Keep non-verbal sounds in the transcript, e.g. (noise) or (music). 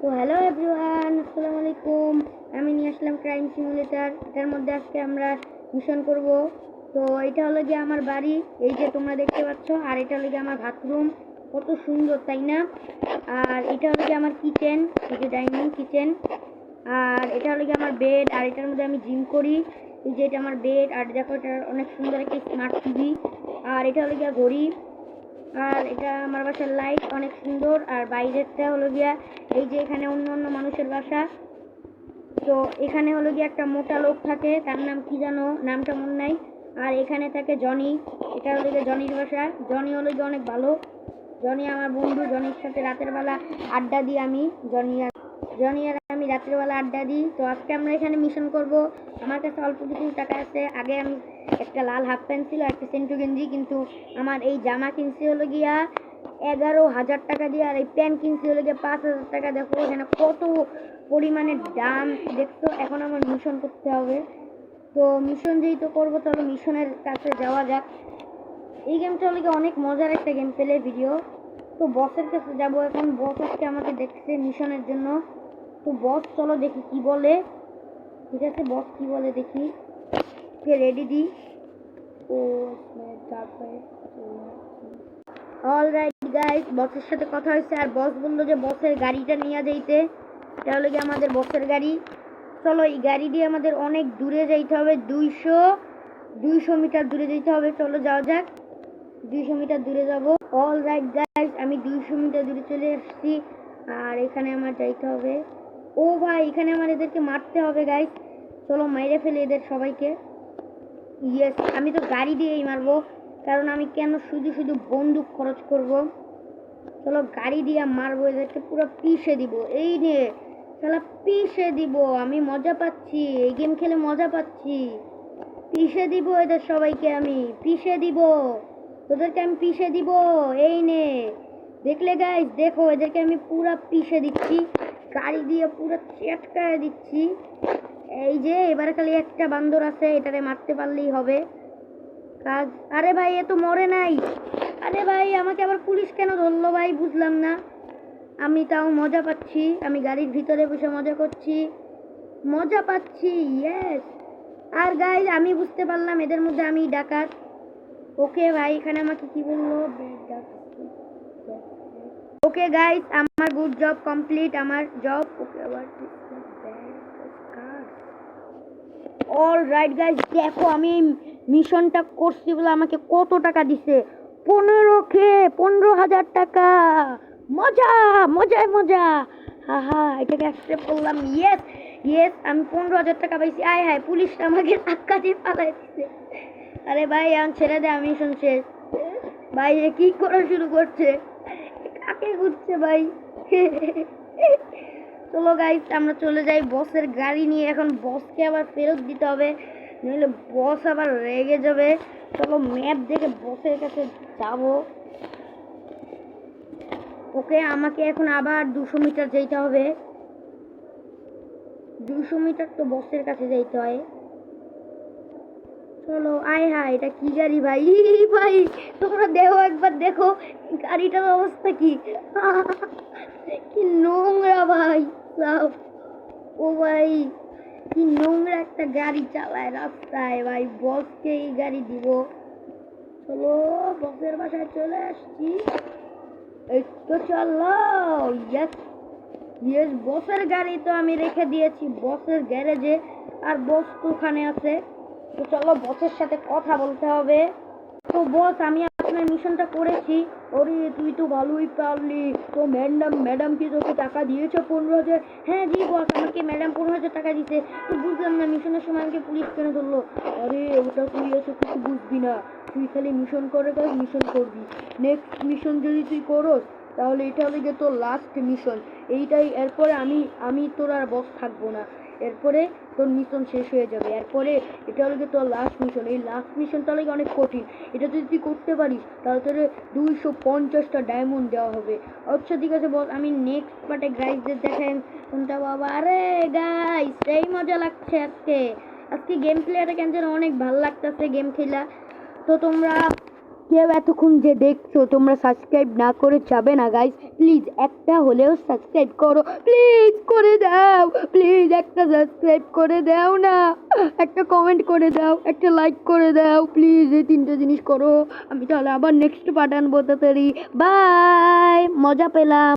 তো hello everyone আসসালামু আলাইকুম। আমি নিয়ে আসলাম ক্রাইম সিমুলেটার এটার মধ্যে আজকে আমরা মিশন করব। তো এটা হলো গিয়ে আমার বাড়ি, এই যে তোমরা দেখতে পাচ্ছ, আর এটা হলো গিয়ে আমার বাথরুম কত সুন্দর, তাই না? আর এটা হলো গিয়ে আমার কিচেন এই যে ডাইনিং কিচেন আর এটা হলো গিয়ে আমার বেড আর এটার মধ্যে আমি জিম করি। এই যে এটা আমার বেড আর দেখো এটা অনেক সুন্দর একটা স্মার্ট টিভি আর এটা হলো গিয়া ঘড়ি। আর এটা আমার বাসার লাইট অনেক সুন্দর। আর বাইরেরটা হলো গিয়া এই যে এখানে অন্য অন্য মানুষের বাসা। তো এখানে হলো গিয়ে একটা মোটা লোক থাকে, তার নাম কি জানো? নামটা মনে নাই। আর এখানে থাকে জনি। এটা হলো গিয়ে জনির বাসা। জনি হলো গিয়ে অনেক ভালো। জনি আমার বন্ধু, জনির সাথে রাতের বেলা আড্ডা দিই আমি। জনি জনি আর আমি রাতের বেলা আড্ডা দিই। তো আজকে আমরা এখানে মিশন করব। আমার কাছে অল্প কিছু টাকা আছে। আগে আমি একটা লাল হাফ প্যান্ট ছিল একটা সেন্টু গেঞ্জি, কিন্তু আমার এই জামা কিনছি হলো গিয়া এগারো হাজার টাকা দিয়ে, আর এই প্যান্ট কিনছি হলো গিয়ে পাঁচ হাজার টাকা। দেখো এখানে কত পরিমাণে দাম। দেখছ, এখন আমার মিশন করতে হবে। তো মিশন যেহেতু করব তাহলে মিশনের কাছে যাওয়া যাক। এই গেমটা হলো গিয়ে অনেক মজার একটা গেম পেলে ভিডিও তো বসের কাছে যাব এখন। বস আজকে আমাকে দেখছে মিশনের জন্য। তো বস, চলো দেখি কি বলে। ঠিক আছে, বস কি বলে দেখি। কে রেডি দি। ও তারপরে অল রাইট গাইস বসের সাথে কথা হয়েছে। আর বস বলল যে, বসের গাড়িটা নিয়ে যাইতে। এটা হলো গিয়ে আমাদের বসের গাড়ি। চলো, এই গাড়ি দিয়ে আমাদের অনেক দূরে যাইতে হবে। দুইশো দুইশো মিটার দূরে যেতে হবে। চলো, যাওয়া যাক। দুইশো মিটার দূরে যাব। অল রাইট গাইস আমি দুইশো মিটার দূরে চলে এসেছি আর এখানে আমার যাইতে হবে। ও ভাই, এখানে আমার এদেরকে মারতে হবে গাইস চলো, মাইরে ফেলে এদের সবাইকে। ইয়েস আমি তো গাড়ি দিয়েই মারবো, কারণ আমি কেন শুধু শুধু বন্দুক খরচ করব? চলো, গাড়ি দিয়ে মারবো এদেরকে, পুরো পিষে দিব। এই নে চলো পিষে দিব, আমি মজা পাচ্ছি, এই গেম খেলে মজা পাচ্ছি। পিষে দিব এদের সবাইকে আমি, পিষে দিব। তোদেরকে আমি পিষে দিব, এই নে। দেখলে গাইস দেখো, এদেরকে আমি পুরো পিষে দিচ্ছি। গাড়ি দিয়ে পুরো চেটকায় দিচ্ছি। এই যে, এবার খালি একটা বান্দর আছে, এটারে মারতে পারলেই হবে। কাজ। আরে ভাই, এ তো মরে নাই। আরে ভাই, আমাকে আবার পুলিশ কেন ধরলো ভাই? বুঝলাম না। আমি তাও মজা পাচ্ছি। আমি গাড়ির ভিতরে বসে মজা করছি। মজা পাচ্ছি ইয়েস আর গাই আমি বুঝতে পারলাম, এদের মধ্যে আমি ডাকাত। ওকে ভাই, এখানে আমাকে কি বলল? ওকে গাইস আমার গুড জব কমপ্লিট আমার জব ওকে আবার অল রাইট গাইস দেখো, আমি মিশনটা করছি বলে আমাকে কত টাকা দিছে? পনেরো কে পনেরো হাজার টাকা। মজা, মজায় মজা। হা হা, এটাকে অ্যাকসেপ্ট করলাম। ইয়েস ইয়েস আমি পনেরো হাজার টাকা পাইছি। আয় হায় পুলিশটা আমাকে ধাক্কা দিয়ে পালাই দিচ্ছে আরে ভাই, এখন ছেড়ে দে, আমি মিশন শেষ। ভাই কি করা শুরু করছে? কাকে ঘুরছে ভাই। চলো গাইস আমরা চলে যাই। বসের গাড়ি নিয়ে এখন বসকে আবার ফেরত দিতে হবে। নইলে বস আবার রেগে যাবে। চলো ম্যাপ দেখে বসের কাছে যাব। ওকে, আমাকে এখন আবার দুশো মিটার যেতে হবে। দুশো মিটার তো বসের কাছে যেতে হয়। চলো আয় হায়, এটা কি গাড়ি ভাই? (laughs) ভাই, তোমরা দেখো, একবার দেখো, গাড়িটার অবস্থা কি? (laughs) কি নোংরা ভাই, সব। ও ভাই, কি নোংরা একটা গাড়ি চালায় রাস্তায়। ভাই, বসকে এই গাড়ি দিব। চলো, বসের বাসায় চলে আসছি। এই তো চলো ইয়েস ইয়েস বসের গাড়ি তো আমি রেখে দিয়েছি, বসের গ্যারেজে। আর বস তো ওখানে আছে। তো চলো বসের সাথে কথা বলতে হবে। তো বস, আমি আপনার মিশনটা করেছি। ওরে, তুই তো ভালোই পারলি। তো ম্যাডাম ম্যাডাম কি তোকে টাকা দিয়েছে পনেরো হাজার। হ্যাঁ জি বস, আমাকে ম্যাডাম পনেরো হাজার টাকা দিতে তো বুঝলাম না, মিশনের সময় আমাকে পুলিশ কেন ধরলো? আরে, ওটা তুই এসে কিছু বুঝবি না। তুই খালি মিশন করে কাজ মিশন করবি। নেক্সট মিশন যদি তুই করস, তাহলে এটা হলে গিয়ে তোর লাস্ট মিশন এইটাই, এরপরে আমি আমি তোর আর বস থাকব না। এরপরে তোর মিশন শেষ হয়ে যাবে। এরপরে এটা হলো গিয়ে তোর লাস্ট মিশন এই লাস্ট মিশনটা হলে অনেক কঠিন। এটা যদি তুই করতে পারিস, তাহলে তোর দুইশো পঞ্চাশটা ডায়মন্ড দেওয়া হবে। আচ্ছা ঠিক আছে বল আমি নেক্সট পার্টে গাইজদের দেখেন কোনটা বাবা? আরে গাইস সেই মজা লাগছে আজকে। আজকে গেম প্লেয়ারটা কেন যেন অনেক ভালো লাগতেছে গেম খেলা। তো তোমরা কেউ এতক্ষণ যে দেখছ, তোমরা সাবস্ক্রাইব না করে যাবে না গাইস প্লিজ একটা হলেও সাবস্ক্রাইব করো। প্লিজ করে দাও। প্লিজ একটা সাবস্ক্রাইব করে দাও না। একটা কমেন্ট করে দাও, একটা লাইক করে দাও। প্লিজ এই তিনটে জিনিস করো। আমি তাহলে আবার নেক্সট আনব, তাড়াতাড়ি। বাই মজা পেলাম।